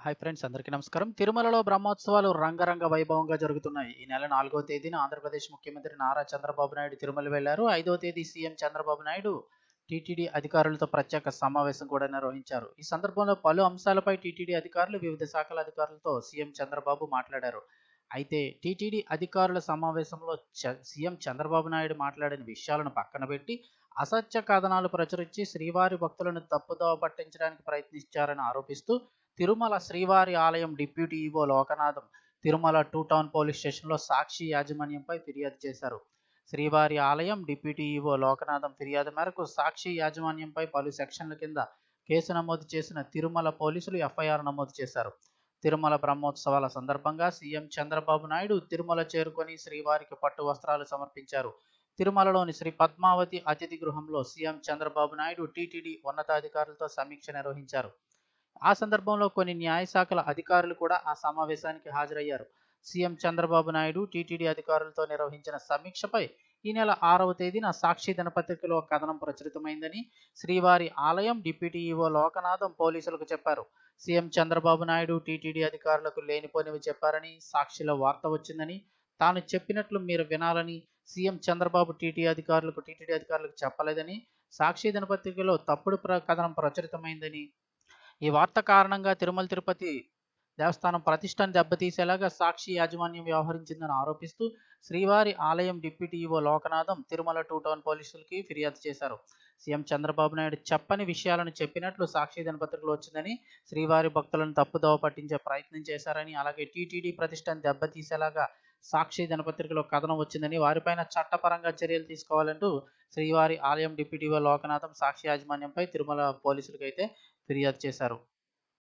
Hi friends అందరికీ నమస్కారం. తిరుమలలో బ్రహ్మోత్సవాలు రంగరంగ వైభవంగా జరుగుతున్నాయి. ఈ నెల నాలుగో తేదీన ఆంధ్రప్రదేశ్ ముఖ్యమంత్రి నారా చంద్రబాబు నాయుడు తిరుమల వెళ్ళారు. ఐదో తేదీ సీఎం చంద్రబాబు నాయుడు టీటీడీ అధికారులతో ప్రత్యేక సమావేశం కూడా నిర్వహించారు. ఈ సందర్భంలో పలు అంశాలపై టీటీడీ అధికారులు వివిధ శాఖల అధికారులతో సీఎం చంద్రబాబు మాట్లాడారు. అయితే టీటీడీ అధికారుల సమావేశంలో చ- సీఎం చంద్రబాబు నాయుడు మాట్లాడిన విషయాలను పక్కన పెట్టి అసత్య కథనాలు ప్రచురించి శ్రీవారి భక్తులను తప్పుదోవ పట్టించడానికి ప్రయత్నించారని ఆరోపిస్తూ తిరుమల శ్రీవారి ఆలయం deputy EO Lokanatham Tirumala two town police స్టేషన్లో సాక్షి యాజమాన్యంపై ఫిర్యాదు చేశారు. శ్రీవారి ఆలయం డిప్యూటీ ఈవో లోకనాథం ఫిర్యాదు మేరకు సాక్షి యాజమాన్యంపై పలు సెక్షన్ల కింద కేసు నమోదు చేసిన తిరుమల పోలీసులు ఎఫ్ఐఆర్ నమోదు చేశారు. తిరుమల బ్రహ్మోత్సవాల సందర్భంగా సీఎం చంద్రబాబు నాయుడు తిరుమల చేరుకొని శ్రీవారికి పట్టు వస్త్రాలు సమర్పించారు. తిరుమలలోని శ్రీ పద్మావతి అతిథి గృహంలో సీఎం చంద్రబాబు నాయుడు టీటీడీ ఉన్నతాధికారులతో సమీక్ష నిర్వహించారు. ఆ సందర్భంలో కొన్ని న్యాయశాఖల అధికారులు కూడా ఆ సమావేశానికి హాజరయ్యారు. సీఎం చంద్రబాబు నాయుడు టీటీడీ అధికారులతో నిర్వహించిన సమీక్షపై ఈ నెల ఆరవ తేదీన సాక్షి దినపత్రికలో కథనం ప్రచురితమైందని శ్రీవారి ఆలయం డిప్యూటీ ఈవో లోకనాథం పోలీసులకు చెప్పారు. సీఎం చంద్రబాబు నాయుడు టీటీడీ అధికారులకు లేనిపోనివి చెప్పారని సాక్షిలో వార్త వచ్చిందని తాను చెప్పినట్లు మీరు వినాలని సీఎం చంద్రబాబు టీటీ అధికారులకు టీటీడీ అధికారులకు చెప్పలేదని సాక్షి దినపత్రికలో తప్పుడు ప్ర కథనం ప్రచురితమైందని ఈ వార్త కారణంగా తిరుమల తిరుపతి దేవస్థానం ప్రతిష్టను దెబ్బతీసేలాగా సాక్షి యాజమాన్యం వ్యవహరించిందని ఆరోపిస్తూ శ్రీవారి ఆలయం deputy EO Lokanatham Tirumala two town పోలీసులకి ఫిర్యాదు చేశారు. సీఎం చంద్రబాబు నాయుడు చెప్పని విషయాలను చెప్పినట్లు సాక్షి దినపత్రికలో వచ్చిందని శ్రీవారి భక్తులను తప్పుదోవ పట్టించే ప్రయత్నం చేశారని అలాగే టీటీడీ ప్రతిష్టను దెబ్బతీసేలాగా సాక్షి దినపత్రికలో కథనం వచ్చిందని వారిపైన చట్టపరంగా చర్యలు తీసుకోవాలంటూ శ్రీవారి ఆలయం డిప్యూటీవో లోకనాథం సాక్షి యాజమాన్యంపై తిరుమల పోలీసులకైతే ఫిర్యాదు చేశారు.